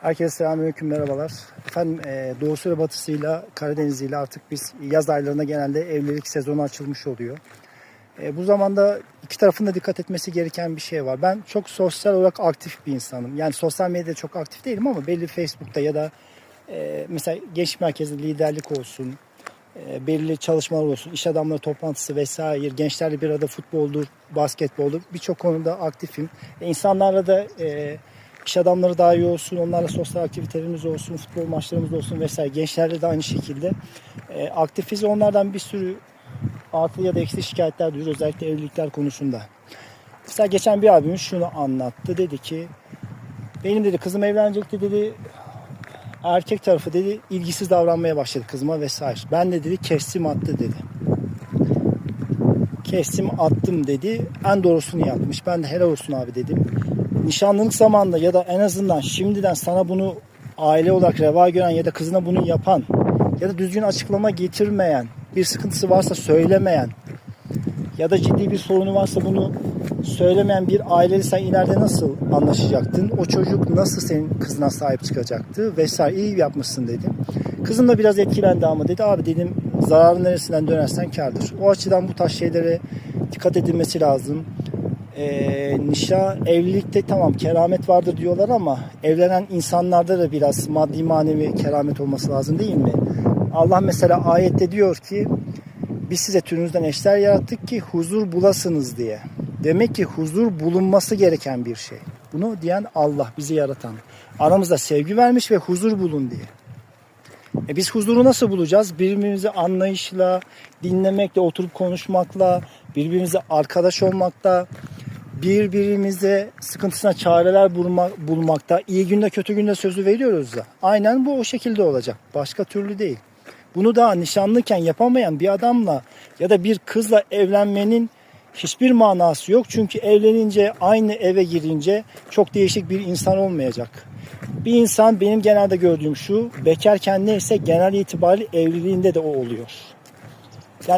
Herkese selamünaleyküm, merhabalar. Efendim e, doğusu ve batısıyla Karadeniz'iyle artık biz yaz aylarında genelde evlilik sezonu açılmış oluyor. E, bu zamanda iki tarafın da dikkat etmesi gereken bir şey var. Ben çok sosyal olarak aktif bir insanım. Yani sosyal medyada çok aktif değilim ama belli Facebook'ta ya da e, mesela gençlik merkezinde liderlik olsun, e, belirli çalışmalar olsun, iş adamları toplantısı vesaire, gençlerle bir arada futboldur, basketboldur birçok konuda aktifim. E, insanlarla da e, iş adamları daha iyi olsun, onlarla sosyal aktivitelerimiz olsun, futbol maçlarımız olsun vesaire. Gençlerle de aynı şekilde e, aktifiz. Onlardan bir sürü artı ya da eksi şikayetler duyuyoruz özellikle evlilikler konusunda. Mesela geçen bir abimiz şunu anlattı. Dedi ki benim dedi kızım evlenecekti dedi erkek tarafı dedi ilgisiz davranmaya başladı kızıma vesaire. Ben de dedi kestim attı dedi. Kestim attım dedi. En doğrusunu yapmış. Ben de helal olsun abi dedim. Nişanlılık zamanında ya da en azından şimdiden sana bunu aile olarak reva gören ya da kızına bunu yapan ya da düzgün açıklama getirmeyen, bir sıkıntısı varsa söylemeyen ya da ciddi bir sorunu varsa bunu söylemeyen bir aileyle sen ileride nasıl anlaşacaktın? O çocuk nasıl senin kızına sahip çıkacaktı? Vesaire iyi yapmışsın dedim. Kızım da biraz etkilendi ama dedi abi dedim zararın neresinden dönersen kardır. O açıdan bu tarz şeylere dikkat edilmesi lazım. Ee, nişa evlilikte tamam keramet vardır diyorlar ama evlenen insanlarda da biraz maddi manevi keramet olması lazım değil mi? Allah mesela ayette diyor ki biz size türünüzden eşler yarattık ki huzur bulasınız diye. Demek ki huzur bulunması gereken bir şey. Bunu diyen Allah bizi yaratan. Aramızda sevgi vermiş ve huzur bulun diye. E biz huzuru nasıl bulacağız? Birbirimizi anlayışla, dinlemekle, oturup konuşmakla, birbirimize arkadaş olmakla, birbirimize sıkıntısına çareler bulma, bulmakta, iyi günde kötü günde sözü veriyoruz da. Aynen bu o şekilde olacak. Başka türlü değil. Bunu daha nişanlıken yapamayan bir adamla ya da bir kızla evlenmenin hiçbir manası yok. Çünkü evlenince aynı eve girince çok değişik bir insan olmayacak. Bir insan benim genelde gördüğüm şu bekarken neyse genel itibariyle evliliğinde de o oluyor.